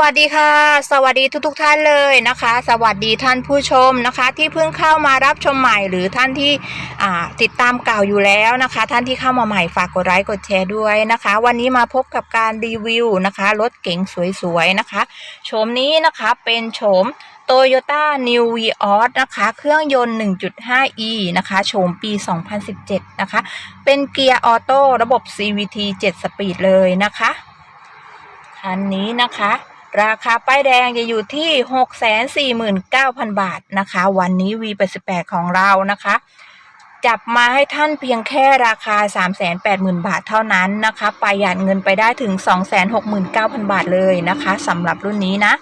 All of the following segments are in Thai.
วัสดีค่ะ สวัสดีทุกทท่านเลยนะคะ สวัสดีท่านผู้ชมนะคะ ที่เพิ่งเข้ามารับชมใหม่หรือท่านที่ติดตามเก่าอยู่แล้วนะคะ ท่านที่เข้ามาใหม่ฝากกดไลค์กดแชร์ด้วยนะคะ วันนี้มาพบกับการรีวิวนะคะรถเก๋งสวยๆนะคะโฉมนี้นะคะเป็นโฉม Toyota New Vios นะคะ เครื่องยนต์ 1.5e นะคะ โฉมปี 2017 นะคะ เป็นเกียร์ออโต้ระบบ CVT 7 สปีดเลยนะคะ คันนี้นะคะ ราคาป้ายแดงจะอยู่ที่ 649,000 บาทนะคะ วันนี้ V88 ของเรานะคะ จับมาให้ท่านเพียงแค่ราคา 380,000 บาทเท่านั้นนะคะประหยัดเงินไปได้ถึง 269,000 บาทเลยนะคะสำหรับรุ่นนี้นะ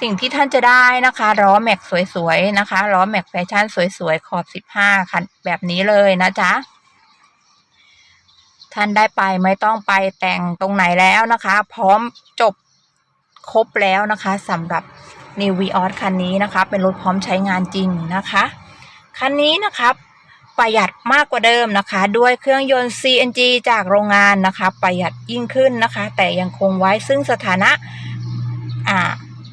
สิ่งที่ท่านจะได้นะคะล้อแม็กสวยๆนะคะล้อแม็กแฟชั่นสวยๆ ขอบ 15คันแบบนี้เลยนะจ๊ะท่านได้ไปไม่ต้องไปแต่งตรงไหนแล้วนะคะ พร้อมจบ ครบแล้วนะคะสำหรับ New v ีออคันนี้นะคะ เป็นรถพร้อมใช้งานจริงนะคะ คันนี้นะคะประหยัดมากกว่าเดิมนะคะ ด้วยเครื่องยนต์ CNG จากโรงงานนะคะ ประหยัดยิ่งขึ้นนะคะ แต่ยังคงไว้ซึ่งสถานะอ่า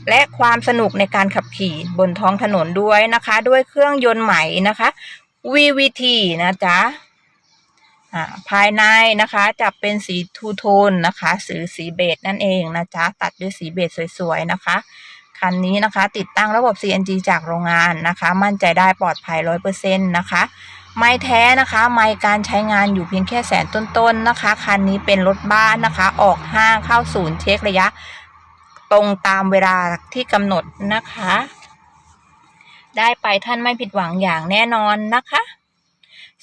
และความสนุกในการขับขี่บนท้องถนนด้วยนะคะ ด้วยเครื่องยนต์ใหม่นะคะ VVT นะจ๊ะ ภายในนะคะจะเป็นสีทูโทนนะคะสีสีเบจนั่นเองนะจ๊ะตัดด้วยสีเบจสวยๆนะคะคันนี้นะคะติดตั้งระบบ CNG จากโรงงานนะคะ มั่นใจได้ปลอดภัยร้อยเปอร์เซ็นต์นะคะ ไม่แท้นะคะ ไม่การใช้งานอยู่เพียงแค่แสนต้นๆนะคะ คันนี้เป็นรถบ้านนะคะ ออกห้างเข้าศูนย์เช็คระยะ ตรงตามเวลาที่กำหนดนะคะ ได้ไปท่านไม่ผิดหวังอย่างแน่นอนนะคะ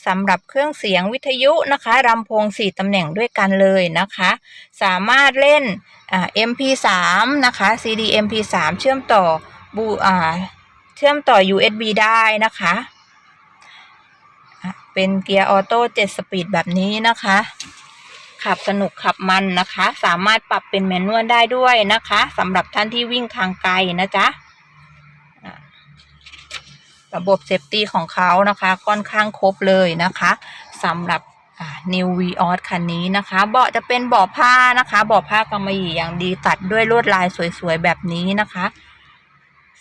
สำหรับเครื่องเสียงวิทยุนะคะลำโพงสี่ตำแหน่งด้วยกันเลยนะคะ สามารถเล่นอ่า MP3 นะคะ CD MP3 เชื่อมต่อบูอ่าเชื่อมต่อ USB ได้นะคะะเป็นเกียร์ออโต้7สปีดแบบนี้นะคะ ขับสนุกขับมันนะคะ สามารถปรับเป็นแมนนวลได้ด้วยนะคะสำหรับท่านที่วิ่งทางไกลนะจ๊ะ ระบบเซฟตี้ของเขานะคะค่อนข้างครบเลยนะคะสำหรับ New v ีออสคันนี้นะคะเบาะจะเป็นเบาะผ้านะคะเบาะผ้ากำมะหยี่อย่างดีตัดด้วยลวดลายสวยๆแบบนี้นะคะ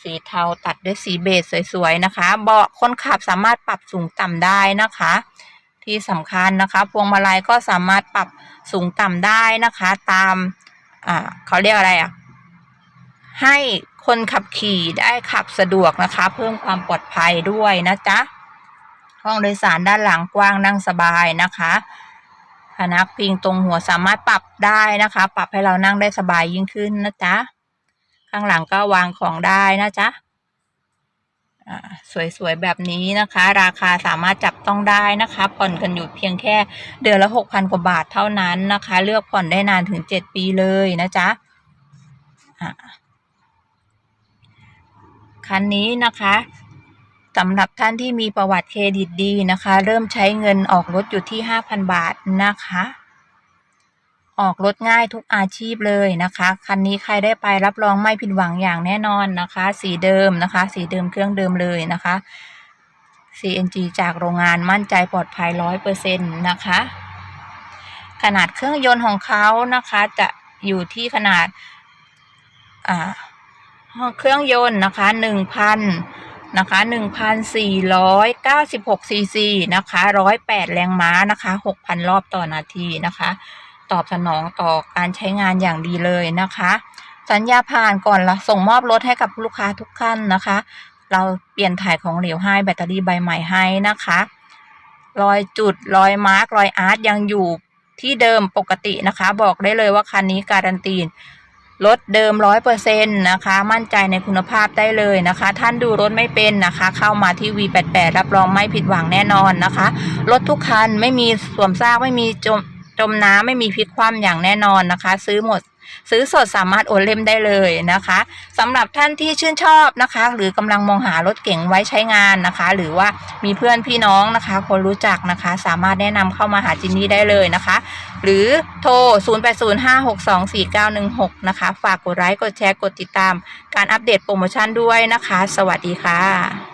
สีเทาตัดด้วยสีเบจสวยๆนะคะ เบาะคนขับสามารถปรับสูงต่ำได้นะคะ ที่สำคัญนะคะ พวงมาลัยก็สามารถปรับสูงต่ำได้นะคะ ตามอ่าเขาเรียกอะไรอะให้ คนขับขี่ได้ขับสะดวกนะคะ เพิ่มความปลอดภัยด้วยนะจ๊ะห้องโดยสารด้านหลังกว้างนั่งสบายนะคะพนักพิงตรงหัวสามารถปรับได้นะคะ ปรับให้เรานั่งได้สบายยิ่งขึ้นนะจ๊ะข้างหลังก็วางของได้นะจ๊ะสวยๆ แบบนี้นะคะ ราคาสามารถจับต้องได้นะคะ ผ่อนกันอยู่เพียงแค่เดือนละหกพันกว่าบาทเท่านั้นนะคะ เลือกผ่อนได้นานถึงเจ็ดปีเลยนะจ๊ะ คันนี้นะคะสำหรับท่านที่มีประวัติเครดิตดีนะคะ เริ่มใช้เงินออกรถอยู่ที่ 5,000 บาทนะคะ ออกรถง่ายทุกอาชีพเลยนะคะ คันนี้ใครได้ไปรับรองไม่ผิดหวังอย่างแน่นอนนะคะ สีเดิมนะคะ สีเดิมเครื่องเดิมเลยนะคะ CNG จากโรงงานมั่นใจปลอดภัยร้อยเปอร์เซ็นต์นะคะ ขนาดเครื่องยนต์ของเขานะคะ จะอยู่ที่ขนาดอ่า เครื่องยนต์นะคะหนึ่งพันนะคะหนึ่งพันสี่ร้อยเก้าสิบหกซีซีนะคะร้อยแปดแรงม้านะคะหกพันรอบต่อนาทีนะคะ ตอบสนองต่อการใช้งานอย่างดีเลยนะคะ สัญญาผ่านก่อนละส่งมอบรถให้กับลูกค้าทุกท่านนะคะ เราเปลี่ยนถ่ายของเหลวให้แบตเตอรี่ใบใหม่ให้นะคะรอยจุดรอยมาร์กรอยอาร์ตยังอยู่ที่เดิมปกตินะคะ บอกได้เลยว่าคันนี้การันตี รถเดิมร้อยเปอร์เซ็นต์นะคะ มั่นใจในคุณภาพได้เลยนะคะ ท่านดูรถไม่เป็นนะคะ เข้ามาที่ V88 รับรองไม่ผิดหวังแน่นอนนะคะ รถทุกคันไม่มีสวมซากไม่มีจมจมน้ำไม่มีพลิกคว่ำอย่างแน่นอนนะคะ ซื้อหมด ซื้อสดสามารถโอนเล่มได้เลยนะคะสำหรับท่านที่ชื่นชอบนะคะ หรือกำลังมองหารถเก๋งไว้ใช้งานนะคะ หรือว่ามีเพื่อนพี่น้องนะคะ คนรู้จักนะคะ สามารถแนะนำเข้ามาหาจินนี่ได้เลยนะคะ หรือโทร 0805624916 นะคะ ฝากกดไลค์กดแชร์กดติดตาม การอัปเดตโปรโมชั่นด้วยนะคะ สวัสดีค่ะ